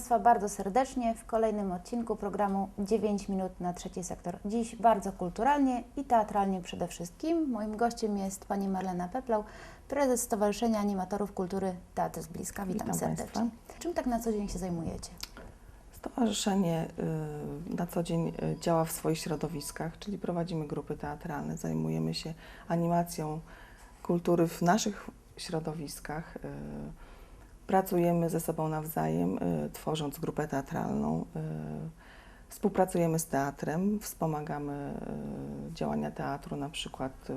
Państwa bardzo serdecznie w kolejnym odcinku programu 9 minut na trzeci sektor. Dziś bardzo kulturalnie i teatralnie przede wszystkim. Moim gościem jest pani Marlena Peplał, prezes Stowarzyszenia Animatorów Kultury Teatr z Bliska. Witam, Witam serdecznie. Czym tak na co dzień się zajmujecie? Stowarzyszenie y, na co dzień y, działa w swoich środowiskach, czyli prowadzimy grupy teatralne, zajmujemy się animacją kultury w naszych środowiskach. Pracujemy ze sobą nawzajem, y, tworząc grupę teatralną. y, Współpracujemy z teatrem, wspomagamy y, działania teatru, na przykład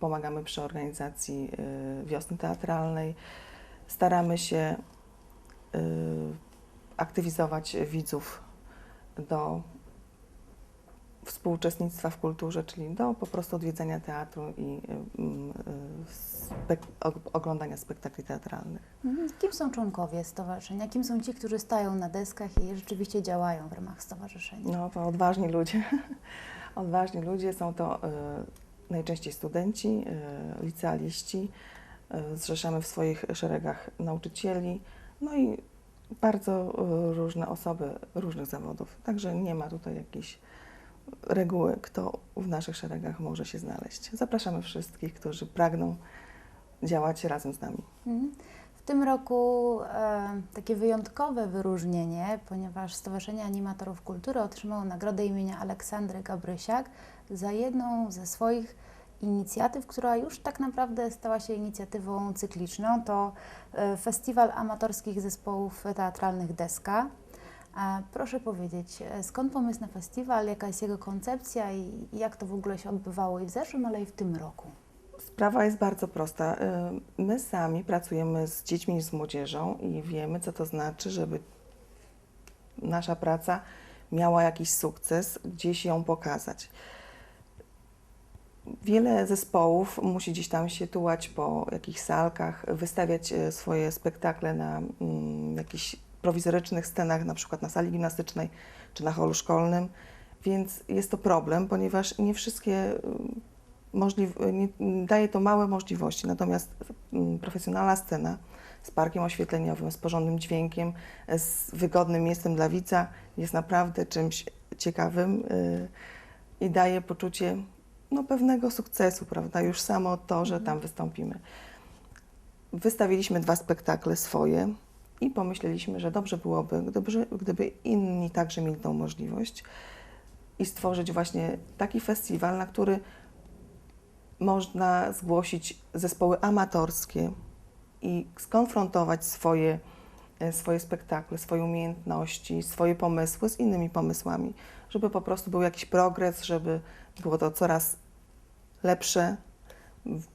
pomagamy przy organizacji wiosny teatralnej. Staramy się aktywizować widzów do współuczestnictwa w kulturze, czyli do po prostu odwiedzania teatru i y, y, spek- og- oglądania spektakli teatralnych. Mhm. Kim są członkowie stowarzyszenia? Kim są ci, którzy stają na deskach i rzeczywiście działają w ramach stowarzyszenia? No to odważni ludzie. odważni ludzie są to y, najczęściej studenci, y, licealiści. Y, zrzeszamy w swoich szeregach nauczycieli, no i bardzo różne osoby różnych zawodów. Także nie ma tutaj jakiejś reguły, kto w naszych szeregach może się znaleźć. Zapraszamy wszystkich, którzy pragną działać razem z nami. Mhm. W tym roku e, takie wyjątkowe wyróżnienie, ponieważ Stowarzyszenie Animatorów Kultury otrzymało nagrodę imienia Aleksandry Gabrysiak za jedną ze swoich inicjatyw, która już tak naprawdę stała się inicjatywą cykliczną. To e, Festiwal Amatorskich Zespołów Teatralnych Deska. Proszę powiedzieć, e, skąd pomysł na festiwal, jaka jest jego koncepcja i jak to w ogóle się odbywało i w zeszłym, ale i w tym roku? Sprawa jest bardzo prosta. Y, My sami pracujemy z dziećmi i z młodzieżą i wiemy, co to znaczy, żeby nasza praca miała jakiś sukces, gdzieś ją pokazać. Wiele zespołów musi gdzieś tam się tułać po jakichś salkach, wystawiać e, swoje spektakle na mm, jakichś prowizorycznych scenach, na przykład na sali gimnastycznej czy na holu szkolnym, więc jest to problem, ponieważ nie wszystkie y, możliw- nie, daje to małe możliwości, natomiast mm, profesjonalna scena z parkiem oświetleniowym, z porządnym dźwiękiem, z wygodnym miejscem dla widza jest naprawdę czymś ciekawym y, i daje poczucie no, pewnego sukcesu, prawda? Już samo to, że tam wystąpimy. Wystawiliśmy dwa spektakle swoje i pomyśleliśmy, że dobrze byłoby, gdyby, gdyby inni także mieli tą możliwość i stworzyć właśnie taki festiwal, na który można zgłosić zespoły amatorskie i skonfrontować swoje, e, swoje spektakle, swoje umiejętności, swoje pomysły z innymi pomysłami, żeby po prostu był jakiś progres, żeby było to coraz lepsze,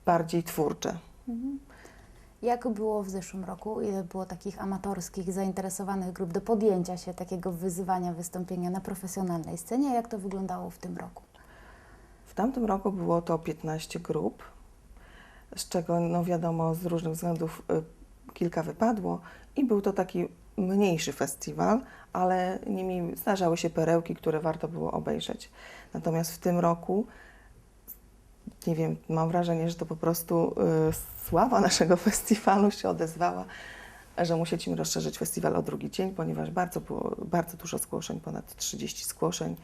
bardziej twórcze. Mhm. Jak było w zeszłym roku? Ile było takich amatorskich, zainteresowanych grup do podjęcia się takiego wyzywania wystąpienia na profesjonalnej scenie? Jak to wyglądało w tym roku? W tamtym roku było to 15 grup, z czego no wiadomo z różnych względów y, kilka wypadło i był to taki mniejszy festiwal, ale niemniej zdarzały się perełki, które warto było obejrzeć. Natomiast w tym roku, nie wiem, mam wrażenie, że to po prostu y, sława naszego festiwalu się odezwała, że musieliśmy rozszerzyć festiwal o drugi dzień, ponieważ bardzo było bardzo dużo zgłoszeń, ponad 30 zgłoszeń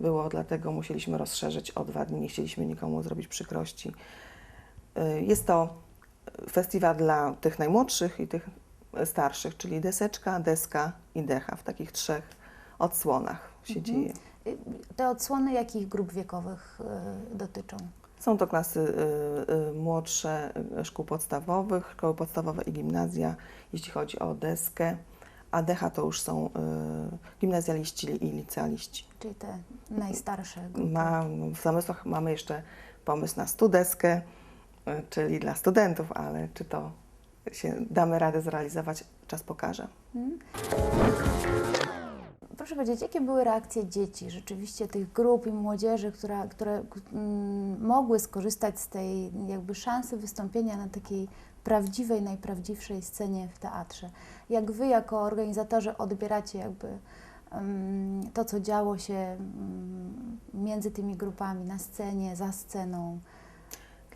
było, dlatego musieliśmy rozszerzyć o dwa dni, nie chcieliśmy nikomu zrobić przykrości. Y, Jest to festiwal dla tych najmłodszych i tych starszych, czyli deseczka, deska i decha. W takich trzech odsłonach się Mhm. dzieje. Y, Te odsłony jakich grup wiekowych y, dotyczą? Są to klasy y, y, młodsze y, szkół podstawowych, szkoły podstawowe i gimnazja, jeśli chodzi o deskę, a decha to już są gimnazjaliści i licealiści. Czyli te najstarsze grupy? Ma, w zamysłach mamy jeszcze pomysł na studeskę, czyli dla studentów, ale czy to się damy radę zrealizować, czas pokaże. Mhm. Proszę powiedzieć, jakie były reakcje dzieci, rzeczywiście tych grup i młodzieży, która, które mm, mogły skorzystać z tej jakby szansy wystąpienia na takiej prawdziwej, najprawdziwszej scenie w teatrze? Jak Wy jako organizatorzy odbieracie jakby mm, to, co działo się mm, między tymi grupami, na scenie, za sceną?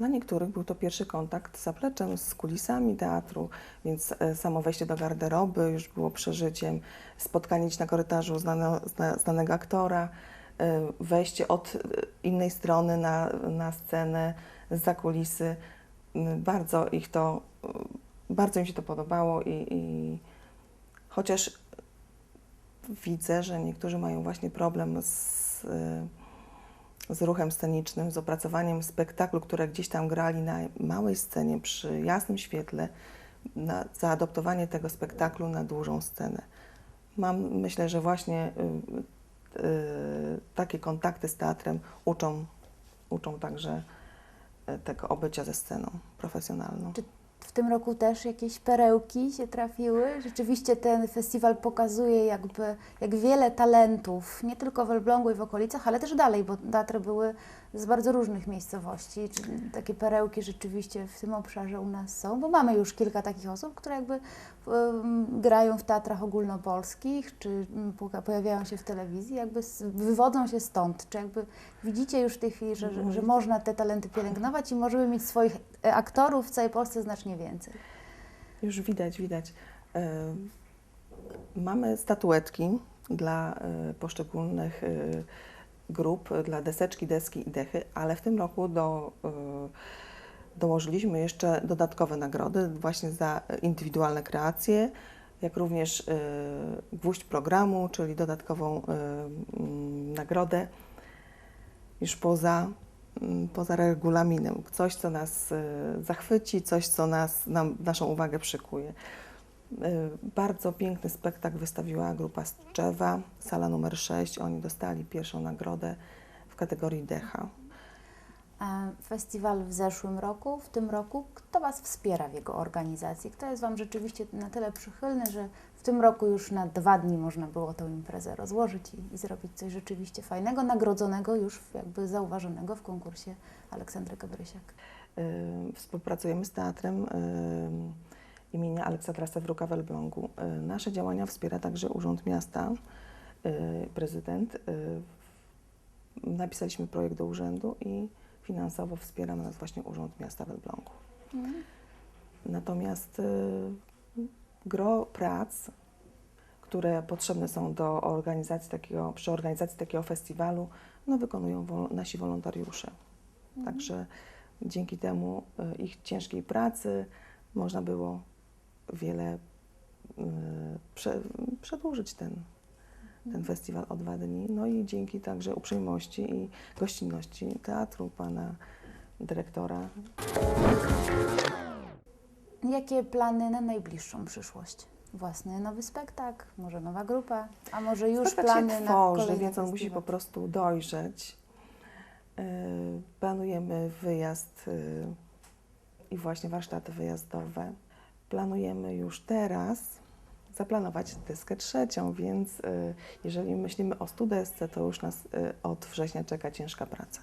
Dla niektórych był to pierwszy kontakt z zapleczem, z kulisami teatru, więc e, samo wejście do garderoby już było przeżyciem, spotkanie na korytarzu znane, zna, znanego aktora, e, wejście od e, innej strony na, na scenę, za kulisy. M, Bardzo ich to, e, bardzo im się to podobało i, i chociaż widzę, że niektórzy mają właśnie problem z, z ruchem scenicznym, z opracowaniem spektaklu, które gdzieś tam grali na małej scenie przy jasnym świetle, na zaadoptowanie tego spektaklu na dużą scenę. Mam, myślę, że właśnie y, y, takie kontakty z teatrem uczą, uczą także y, tego obycia ze sceną profesjonalną. Czy w tym roku też jakieś perełki się trafiły? Rzeczywiście ten festiwal pokazuje jakby, jak wiele talentów, nie tylko w Elblągu i w okolicach, ale też dalej, bo teatry były z bardzo różnych miejscowości. Czy takie perełki rzeczywiście w tym obszarze u nas są? Bo mamy już kilka takich osób, które jakby grają w teatrach ogólnopolskich, czy mm, pojawiają się w telewizji, jakby wywodzą się stąd. Czy jakby widzicie już w tej chwili, że, że, że można te talenty pielęgnować i możemy mieć swoich aktorów w całej Polsce znacznie więcej? Już widać, widać. E, Mamy statuetki dla e, poszczególnych grup, dla deseczki, deski i dechy, ale w tym roku do, dołożyliśmy jeszcze dodatkowe nagrody właśnie za indywidualne kreacje, jak również gwóźdź programu, czyli dodatkową nagrodę już poza, poza regulaminem. Coś, co nas e, zachwyci, coś, co nas, nam, naszą uwagę przykuje. E, Bardzo piękny spektakl wystawiła grupa z Tczewa, sala numer 6. Oni dostali pierwszą nagrodę w kategorii Decha. A Festiwal w zeszłym roku, w tym roku, kto Was wspiera w jego organizacji? Kto jest Wam rzeczywiście na tyle przychylny, że w tym roku już na dwa dni można było tę imprezę rozłożyć i, i zrobić coś rzeczywiście fajnego, nagrodzonego już jakby zauważonego w konkursie Aleksandry Gabrysiak. Y, Współpracujemy z teatrem y, imienia Aleksandra Stawruka w Elblągu. Nasze działania wspiera także Urząd Miasta, prezydent. Napisaliśmy projekt do urzędu i finansowo wspiera nas właśnie Urząd Miasta w Elblągu. Natomiast y, gro prac, które potrzebne są do organizacji takiego, przy organizacji takiego festiwalu, no, wykonują wol, nasi wolontariusze. Także dzięki temu y, ich ciężkiej pracy można było wiele y, prze, przedłużyć ten, ten festiwal o dwa dni. No i dzięki także uprzejmości i gościnności teatru, pana dyrektora, Jakie plany na najbliższą przyszłość? Własny nowy spektakl, może nowa grupa, a może już Spektakl plany się na tworzy, kolejny więc on musi po prostu dojrzeć. Yy, Planujemy wyjazd yy, i właśnie warsztaty wyjazdowe. Planujemy już teraz zaplanować deskę trzecią, więc yy, jeżeli myślimy o studesce, to już nas yy, od września czeka ciężka praca.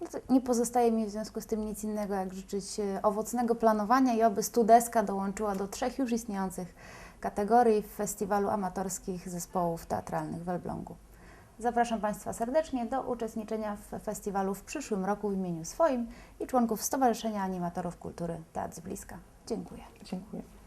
No to nie pozostaje mi w związku z tym nic innego, jak życzyć e, owocnego planowania i oby Studeska dołączyła do trzech już istniejących kategorii w Festiwalu Amatorskich Zespołów Teatralnych w Elblągu. Zapraszam Państwa serdecznie do uczestniczenia w festiwalu w przyszłym roku w imieniu swoim i członków Stowarzyszenia Animatorów Kultury Teatr z Bliska. Dziękuję. Dziękuję.